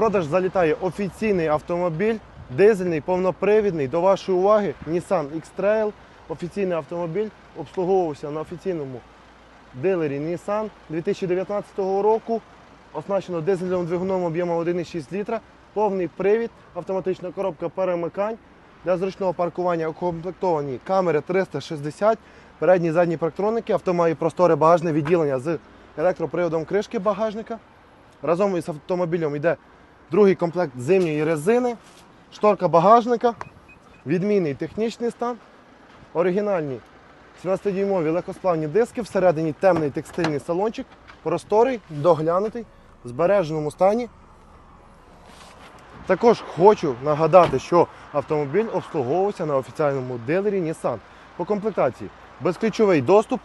продаж залітає офіційний автомобіль, дизельний, повнопривідний. До вашої уваги Nissan X-Trail. Офіційний автомобіль обслуговувався на офіційному дилері Nissan 2019 року. Оснащено дизельним двигуном об'ємом 1,6 літра, повний привід, автоматична коробка перемикань. Для зручного паркування укомплектовані камери 360, передні і задні парктроники, авто має просторе багажне відділення з електроприводом кришки багажника. Разом із автомобілем йде другий комплект зимньої резини, шторка багажника, відмінний технічний стан, оригінальні 17-дюймові легкосплавні диски, всередині темний текстильний салончик, просторий, доглянутий, в збереженому стані. Також хочу нагадати, що автомобіль обслуговувався на офіціальному дилері Nissan. По комплектації безключовий доступ,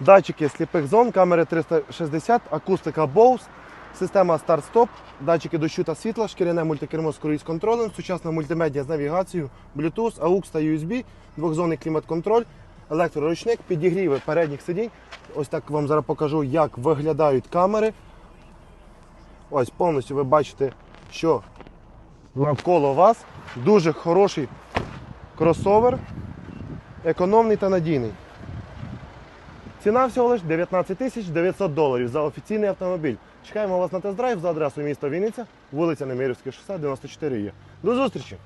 датчики сліпих зон, камери 360, акустика Bose, система старт-стоп, датчики дощу та світла, шкіряне мультикермо з круїз контролем, сучасна мультимедіа з навігацією, Bluetooth, AUX та USB, двохзонний клімат-контроль, електроручник, підігріви передніх сидінь. Ось так вам зараз покажу, як виглядають камери. Ось повністю ви бачите, що навколо вас дуже хороший кросовер, економний та надійний. Ціна всього лише 19 тисяч 900 доларів за офіційний автомобіль. Чекаємо вас на тест-драйв за адресою міста Вінниця, вулиця Немирівське шосе, 94 є. До зустрічі!